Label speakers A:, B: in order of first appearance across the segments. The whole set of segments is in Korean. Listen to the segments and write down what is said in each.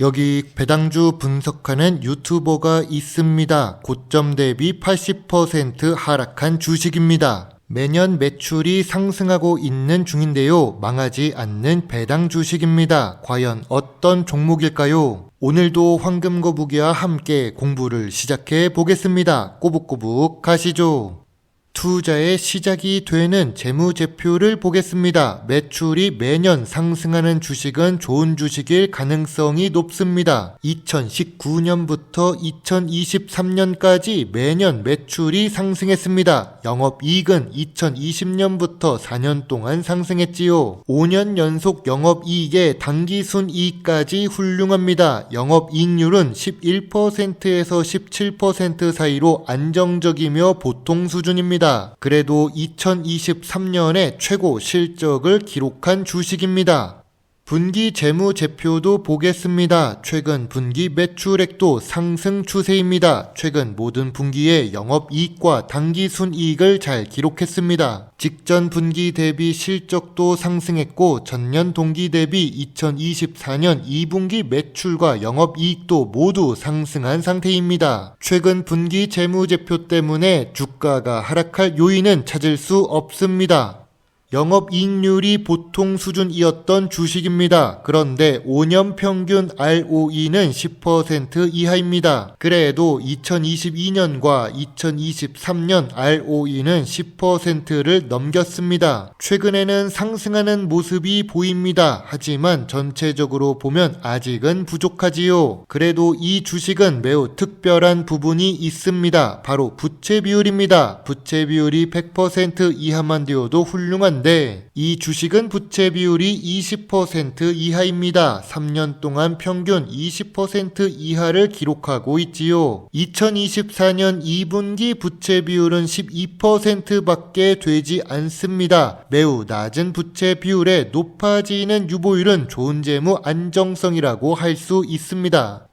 A: 여기 배당주 분석하는 유튜버가 있습니다. 고점 대비 80% 하락한 주식입니다. 매년 매출이 상승하고 있는 중인데요. 망하지 않는 배당 주식입니다. 과연 어떤 종목일까요? 오늘도 황금거북이와 함께 공부를 시작해 보겠습니다. 꼬북꼬북 가시죠. 투자의 시작이 되는 재무제표를 보겠습니다. 매출이 매년 상승하는 주식은 좋은 주식일 가능성이 높습니다. 2019년부터 2023년까지 매년 매출이 상승했습니다. 영업이익은 2020년부터 4년 동안 상승했지요. 5년 연속 영업이익의 당기순이익까지 훌륭합니다. 영업이익률은 11%에서 17% 사이로 안정적이며 보통 수준입니다. 그래도 2023년에 최고 실적을 기록한 주식입니다. 분기 재무제표도 보겠습니다. 최근 분기 매출액도 상승 추세입니다. 최근 모든 분기에 영업이익과 당기순이익을 잘 기록했습니다. 직전 분기 대비 실적도 상승했고 전년 동기 대비 2024년 2분기 매출과 영업이익도 모두 상승한 상태입니다. 최근 분기 재무제표 때문에 주가가 하락할 요인은 찾을 수 없습니다. 영업이익률이 보통 수준이었던 주식입니다. 그런데 5년 평균 ROE는 10% 이하입니다. 그래도 2022년과 2023년 ROE는 10%를 넘겼습니다. 최근에는 상승하는 모습이 보입니다. 하지만 전체적으로 보면 아직은 부족하지요. 그래도 이 주식은 매우 특별한 부분이 있습니다. 바로 부채 비율입니다. 부채 비율이 100% 이하만 되어도 훌륭한 한데 이 주식은 부채 비율이 20% 이하입니다. 3년 동안 평균 20% 이하를 기록하고 있지요. 2024년 2분기 부채 비율은 12%밖에 되지 않습니다. 매우 낮은 부채 비율에 높아지는 유보율은 좋은 재무 안정성이라고 할 수 있습니다.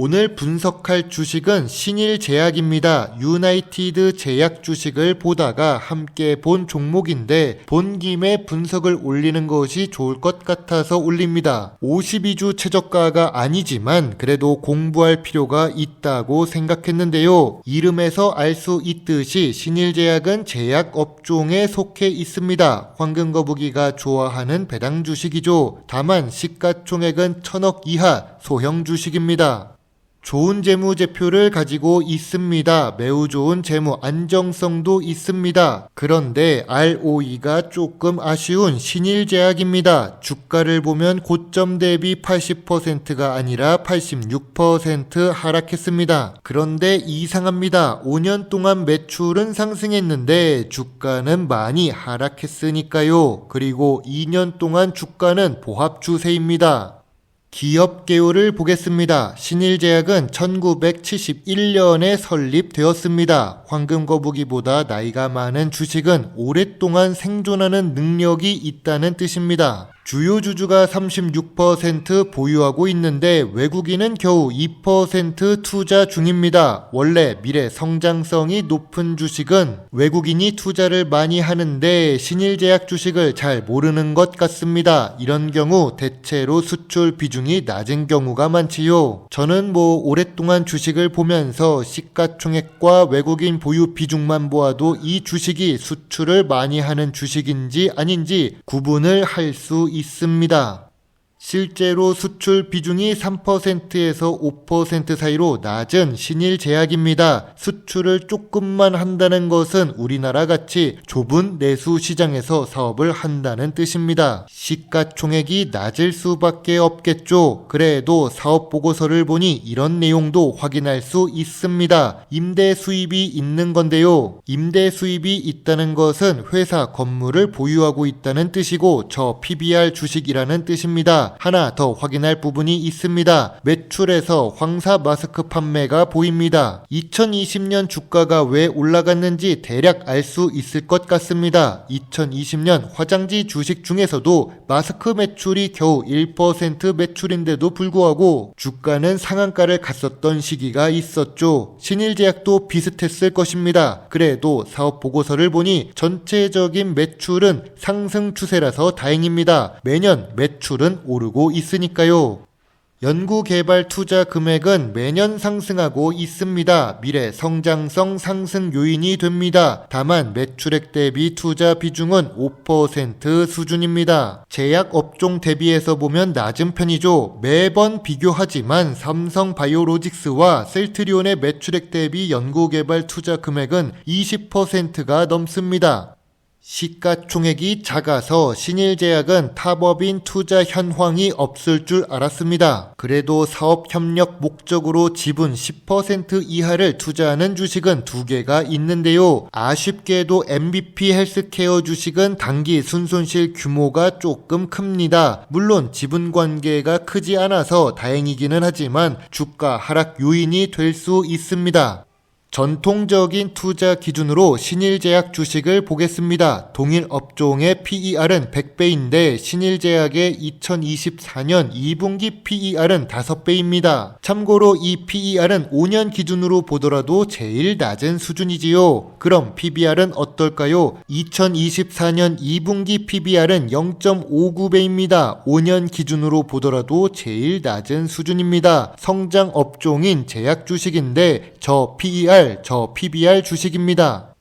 A: 오늘 분석할 주식은 신일 제약입니다. 유나이티드 제약 주식을 보다가 함께 본 종목인데 본 김에 분석을 올리는 것이 좋을 것 같아서 올립니다. 52주 최저가가 아니지만 그래도 공부할 필요가 있다고 생각했는데요. 이름에서 알 수 있듯이 신일 제약은 제약 업종에 속해 있습니다. 황금거북이가 좋아하는 배당 주식이죠. 다만 시가총액은 천억 이하 소형 주식입니다. 좋은 재무제표를 가지고 있습니다. 매우 좋은 재무 안정성도 있습니다. 그런데 ROE가 조금 아쉬운 신일제약입니다. 주가를 보면 고점 대비 80%가 아니라 86% 하락했습니다. 그런데 이상합니다. 5년 동안 매출은 상승했는데 주가는 많이 하락했으니까요. 그리고 2년 동안 주가는 보합 추세입니다. 기업 개요를 보겠습니다. 신일제약은 1971년에 설립되었습니다. 황금거북이보다 나이가 많은 주식은 오랫동안 생존하는 능력이 있다는 뜻입니다. 주요 주주가 36% 보유하고 있는데 외국인은 겨우 2% 투자 중입니다. 원래 미래 성장성이 높은 주식은 외국인이 투자를 많이 하는데 신일제약 주식을 잘 모르는 것 같습니다. 이런 경우 대체로 수출 비중이 낮은 경우가 많지요. 저는 뭐 오랫동안 주식을 보면서 시가총액과 외국인 보유 비중만 보아도 이 주식이 수출을 많이 하는 주식인지 아닌지 구분을 할수 있 습니다. 실제로 수출 비중이 3%에서 5% 사이로 낮은 신일 제약입니다. 수출을 조금만 한다는 것은 우리나라 같이 좁은 내수 시장에서 사업을 한다는 뜻입니다. 시가총액이 낮을 수밖에 없겠죠. 그래도 사업 보고서를 보니 이런 내용도 확인할 수 있습니다. 임대 수입이 있는 건데요. 임대 수입이 있다는 것은 회사 건물을 보유하고 있다는 뜻이고 저 PBR 주식이라는 뜻입니다. 하나 더 확인할 부분이 있습니다. 매출에서 황사 마스크 판매가 보입니다. 2020년 주가가 왜 올라갔는지 대략 알 수 있을 것 같습니다. 2020년 화장지 주식 중에서도 마스크 매출이 겨우 1% 매출인데도 불구하고 주가는 상한가를 갔었던 시기가 있었죠. 신일제약도 비슷했을 것입니다. 그래도 사업 보고서를 보니 전체적인 매출은 상승 추세라서 다행입니다. 매년 매출은 오르고 있으니까요. 연구개발 투자 금액은 매년 상승하고 있습니다. 미래 성장성 상승 요인이 됩니다. 다만 매출액 대비 투자 비중은 5% 수준입니다. 제약 업종 대비해서 보면 낮은 편이죠. 매번 비교하지만 삼성 바이오로직스와 셀트리온의 매출액 대비 연구개발 투자 금액은 20%가 넘습니다. 시가총액이 작아서 신일제약은 타법인 투자 현황이 없을 줄 알았습니다. 그래도 사업 협력 목적으로 지분 10% 이하를 투자하는 주식은 두 개가 있는데요. 아쉽게도 MVP 헬스케어 주식은 단기 순손실 규모가 조금 큽니다. 물론 지분 관계가 크지 않아서 다행이기는 하지만 주가 하락 요인이 될 수 있습니다. 전통적인 투자 기준으로 신일제약 주식을 보겠습니다. 동일 업종의 PER은 100배인데 신일제약의 2024년 2분기 PER은 5배입니다. 참고로 이 PER은 5년 기준으로 보더라도 제일 낮은 수준이지요. 그럼 PBR은 어떨까요? 2024년 2분기 PBR은 0.59배입니다. 5년 기준으로 보더라도 제일 낮은 수준입니다. 성장 업종인 제약 주식인데 저 PER 저 PBR 주식입니다.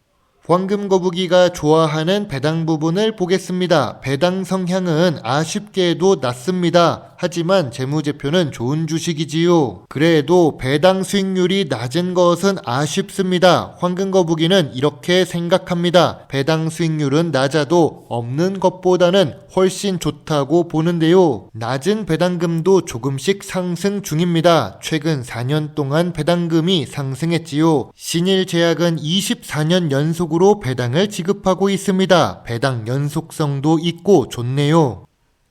A: 황금 거북이가 좋아하는 배당 부분을 보겠습니다. 배당 성향은 아쉽게도 낮습니다. 하지만 재무제표는 좋은 주식이지요. 그래도 배당 수익률이 낮은 것은 아쉽습니다. 황금 거북이는 이렇게 생각합니다. 배당 수익률은 낮아도 없는 것보다는 훨씬 좋다고 보는데요. 낮은 배당금도 조금씩 상승 중입니다. 최근 4년 동안 배당금이 상승했지요. 신일제약은 24년 연속으로 배당을 지급하고 있습니다. 배당 연속성도 있고 좋네요.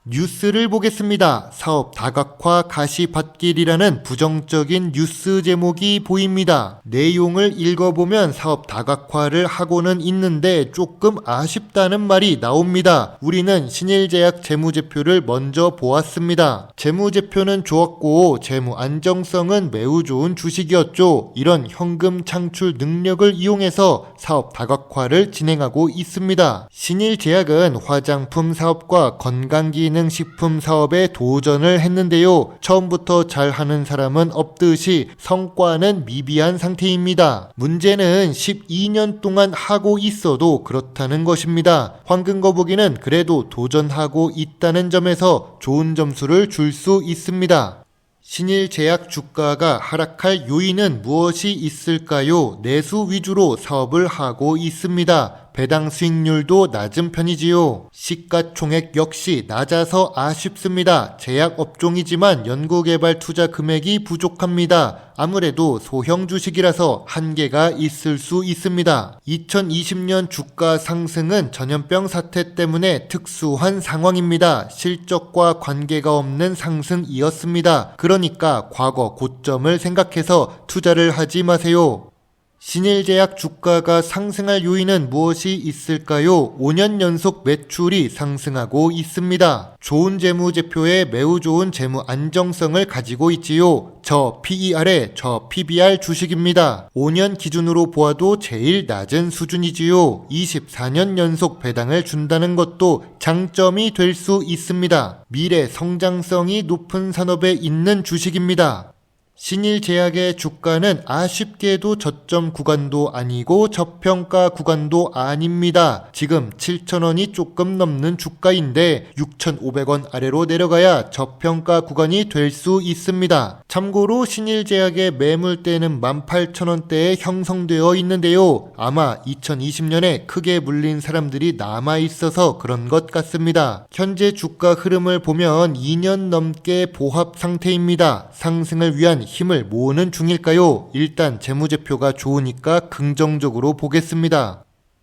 A: 뉴스를 보겠습니다. 사업 다각화 가시밭길이라는 부정적인 뉴스 제목이 보입니다. 내용을 읽어보면 사업 다각화를 하고는 있는데 조금 아쉽다는 말이 나옵니다. 우리는 신일제약 재무제표를 먼저 보았습니다. 재무제표는 좋았고 재무 안정성은 매우 좋은 주식이었죠. 이런 현금 창출 능력을 이용해서 사업 다각화를 진행하고 있습니다. 신일제약은 화장품 사업과 건강기능 기능식품 사업에 도전을 했는데요. 처음부터 잘하는 사람은 없듯이 성과는 미비한 상태입니다. 문제는 12년 동안 하고 있어도 그렇다는 것입니다. 황금거북이는 그래도 도전하고 있다는 점에서 좋은 점수를 줄 수 있습니다. 신일 제약 주가가 하락할 요인은 무엇이 있을까요? 내수 위주로 사업을 하고 있습니다. 배당 수익률도 낮은 편이지요. 시가총액 역시 낮아서 아쉽습니다. 제약 업종이지만 연구개발 투자 금액이 부족합니다. 아무래도 소형 주식이라서 한계가 있을 수 있습니다. 2020년 주가 상승은 전염병 사태 때문에 특수한 상황입니다. 실적과 관계가 없는 상승이었습니다. 그러니까 과거 고점을 생각해서 투자를 하지 마세요. 신일제약 주가가 상승할 요인은 무엇이 있을까요? 5년 연속 매출이 상승하고 있습니다. 좋은 재무제표에 매우 좋은 재무 안정성을 가지고 있지요. 저 PER에 저 PBR 주식입니다. 5년 기준으로 보아도 제일 낮은 수준이지요. 24년 연속 배당을 준다는 것도 장점이 될 수 있습니다. 미래 성장성이 높은 산업에 있는 주식입니다. 신일제약의 주가는 아쉽게도 저점 구간도 아니고 저평가 구간도 아닙니다. 지금 7,000원이 조금 넘는 주가인데 6,500원 아래로 내려가야 저평가 구간이 될 수 있습니다. 참고로 신일제약의 매물대는 18,000원대에 형성되어 있는데요. 아마 2020년에 크게 물린 사람들이 남아 있어서 그런 것 같습니다. 현재 주가 흐름을 보면 2년 넘게 보합 상태입니다. 상승을 위한 힘을 모으는 중일까요? 일단 재무제표가 좋으니까 긍정적으로 보겠습니다.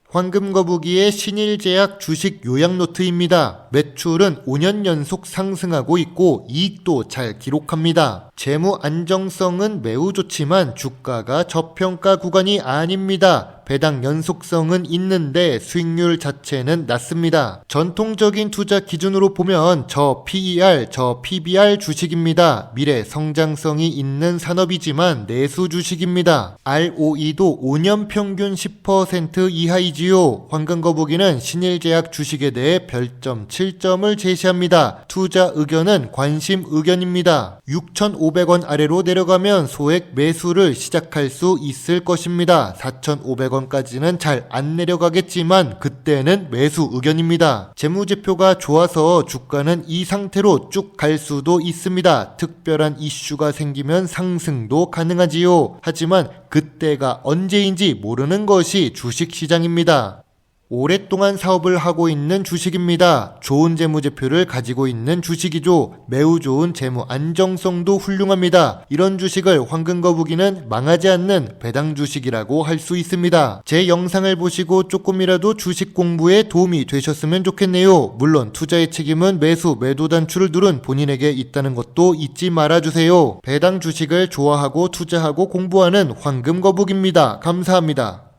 A: 황금거북이의 신일제약 주식 요약노트입니다. 매출은 5년 연속 상승하고 있고 이익도 잘 기록합니다. 재무 안정성은 매우 좋지만 주가가 저평가 구간이 아닙니다. 배당 연속성은 있는데 수익률 자체는 낮습니다. 전통적인 투자 기준으로 보면 저 PER, 저 PBR 주식입니다. 미래 성장성이 있는 산업이지만 내수 주식입니다. ROE도 5년 평균 10% 이하이지요. 황금거북이는 신일제약 주식에 대해 별점 7점을 제시합니다. 투자 의견은 관심 의견입니다. 6,500원 아래로 내려가면 소액 매수를 시작할 수 있을 것입니다. 4,500 원까지는 잘 안 내려가겠지만 그때는 매수 의견입니다. 재무제표가 좋아서 주가는 이 상태로 쭉 갈 수도 있습니다. 특별한 이슈가 생기면 상승도 가능하지요. 하지만 그때가 언제인지 모르는 것이 주식시장입니다. 오랫동안 사업을 하고 있는 주식입니다. 좋은 재무제표를 가지고 있는 주식이죠. 매우 좋은 재무 안정성도 훌륭합니다. 이런 주식을 황금거북이는 망하지 않는 배당 주식이라고 할 수 있습니다. 제 영상을 보시고 조금이라도 주식 공부에 도움이 되셨으면 좋겠네요. 물론 투자의 책임은 매수, 매도 단추를 누른 본인에게 있다는 것도 잊지 말아주세요. 배당 주식을 좋아하고 투자하고 공부하는 황금거북입니다. 감사합니다.